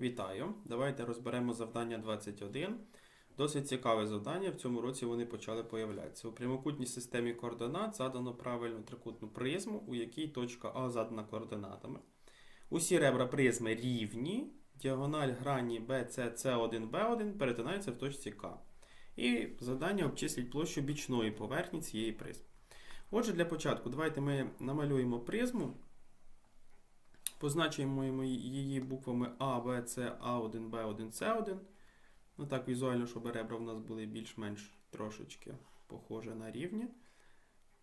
Вітаю! Давайте розберемо завдання 21. Досить цікаве завдання. В цьому році вони почали появлятися. У прямокутній системі координат задано правильну трикутну призму, у якій точка А задана координатами. Усі ребра призми рівні, діагональ грані BC, C1, B1 перетинаються в точці К. І завдання обчисліть площу бічної поверхні цієї призми. Отже, для початку давайте ми намалюємо призму. Позначуємо її буквами А, Б, С, А1, Б1, С1. Ну так, візуально, щоб ребра в нас були більш-менш трошечки похожі на рівні.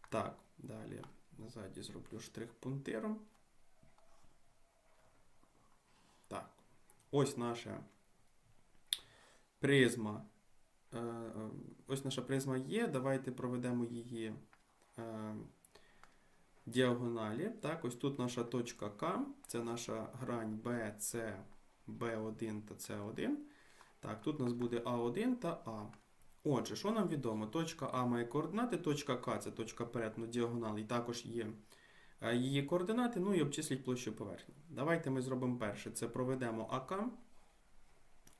Так, далі назаді зроблю штрих пунктиром. Так, ось наша призма. Е, е, Ось наша призма є. Давайте проведемо її е, діагоналі. Так, ось тут наша точка К, це наша грань B, C, B1 та C1. Так, тут у нас буде А1 та А. Отже, що нам відомо? Точка А має координати, точка К це точка перетину діагонал, і також є е, її координати, ну і обчисліть площу поверхні. Давайте ми зробимо перше. Це проведемо АК.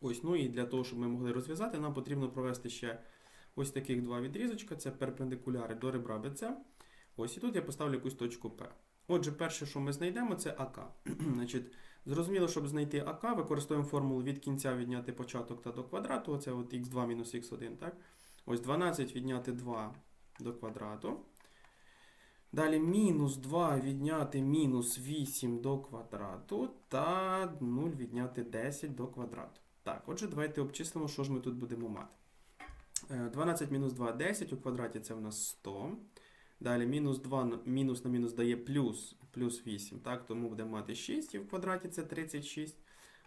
Ось, ну і для того, щоб ми могли розв'язати, нам потрібно провести ще ось таких два відрізочка. Це перпендикуляри до ребра БЦ. Ось і тут я поставлю якусь точку П. Отже, перше, що ми знайдемо, це АК. Значить, Зрозуміло, щоб знайти АК, використовуємо формулу від кінця відняти початок та до квадрату. Оце от х2 мінус х1. так? Ось 12 відняти 2 до квадрату. Далі мінус 2 відняти мінус 8 до квадрату та 0 відняти 10 до квадрату. Так, отже, давайте обчислимо, що ж ми тут будемо мати. Е, 12 мінус 2 10, у квадраті це у нас 100. Далі мінус 2 на- мінус на мінус дає плюс, плюс 8, так, тому будемо мати 6, і в квадраті це 36.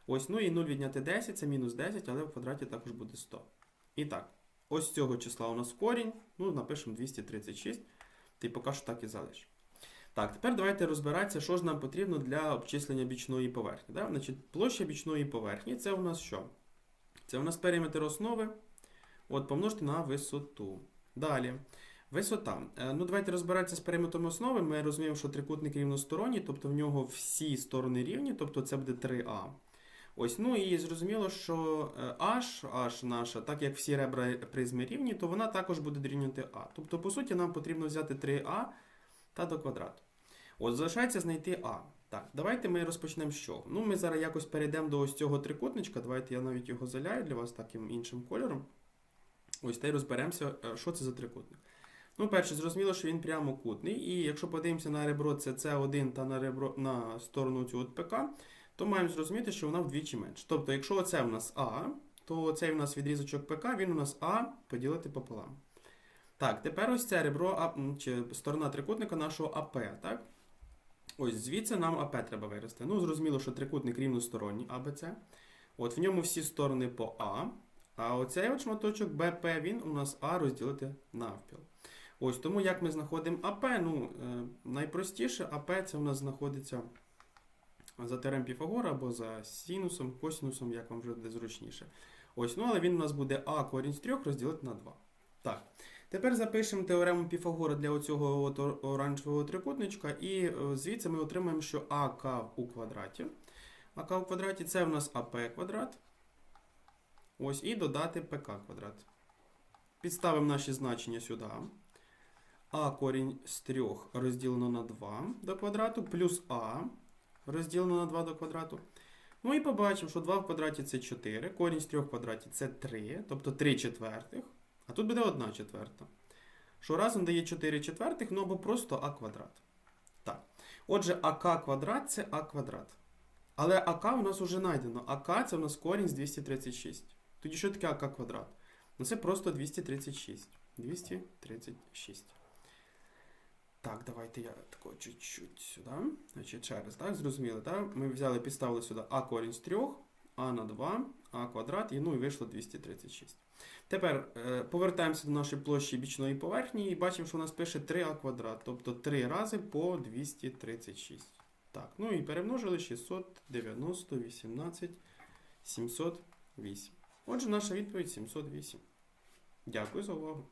Ось, ну і 0 відняти 10, це мінус 10, але в квадраті також буде 100. І так, ось з цього числа у нас корінь, ну, напишемо 236, ти поки що так і залиш. Так, тепер давайте розбиратися, що ж нам потрібно для обчислення бічної поверхні. Да? Значить, площа бічної поверхні це у нас що? Це у нас периметр основи, от помножити на висоту. Далі. Висота. Е, Ну, давайте розбиратися з периметром основи. Ми розуміємо, що трикутник рівносторонній, тобто в нього всі сторони рівні, тобто це буде 3А. Ось, ну і зрозуміло, що е, H, H наша, так як всі ребра призми рівні, то вона також буде дорівнювати А. Тобто, по суті, нам потрібно взяти 3А та до квадрату. От залишається знайти А. Так, давайте ми розпочнемо з чого. Ну, ми зараз якось перейдемо до ось цього трикутничка. Давайте я навіть його заляю для вас таким іншим кольором. Ось та й розберемося, е, що це за трикутник. Ну, перше, зрозуміло, що він прямокутний, і якщо подивимося на ребро CC1 та на ребро на сторону цю ПК, то маємо зрозуміти, що вона вдвічі менше. Тобто, якщо оце у нас А, то цей у нас відрізочок ПК, він у нас А поділити пополам. Так, тепер ось це ребро А, чи сторона трикутника нашого АП, так? Ось звідси нам АП треба вирости. Ну, зрозуміло, що трикутник рівносторонній АБЦ. От в ньому всі сторони по А. А оцей от шматочок БП, він у нас А розділити навпіл. Ось тому як ми знаходимо АП, ну, е, найпростіше АП це у нас знаходиться за теорем Піфагора або за синусом, косинусом, як вам вже буде зручніше. Ось, ну, але він у нас буде А корінь з 3 розділити на 2. Так. Тепер запишемо теорему Піфагора для оцього от оранжевого трикутничка, і е, звідси ми отримаємо, що АК у квадраті. АК у квадраті це в нас АП квадрат. Ось, і додати ПК квадрат. Підставимо наші значення сюди. А корінь з 3 розділено на 2 до квадрату, плюс А розділено на 2 до квадрату. Ну і побачимо, що 2 в квадраті це 4, корінь з 3 в квадраті це 3, тобто 3 четвертих. А тут буде 1 четверта. Що разом дає 4 четвертих, ну або просто А квадрат. Так. Отже, АК квадрат це А квадрат. Але АК у нас вже знайдено. АК це у нас корінь з 236. Тоді що таке АК квадрат? Ну це просто 236. 236. Так, давайте я тако чуть-чуть сюди. Значить, ще раз, так, зрозуміли, так? Ми взяли, підставили сюди А корінь з 3, А на 2, А квадрат, і ну і вийшло 236. Тепер е, повертаємося до нашої площі бічної поверхні і бачимо, що у нас пише 3А квадрат, тобто 3 рази по 236. Так, ну і перемножили 690, 18, 708. Отже, наша відповідь 708. Дякую за увагу.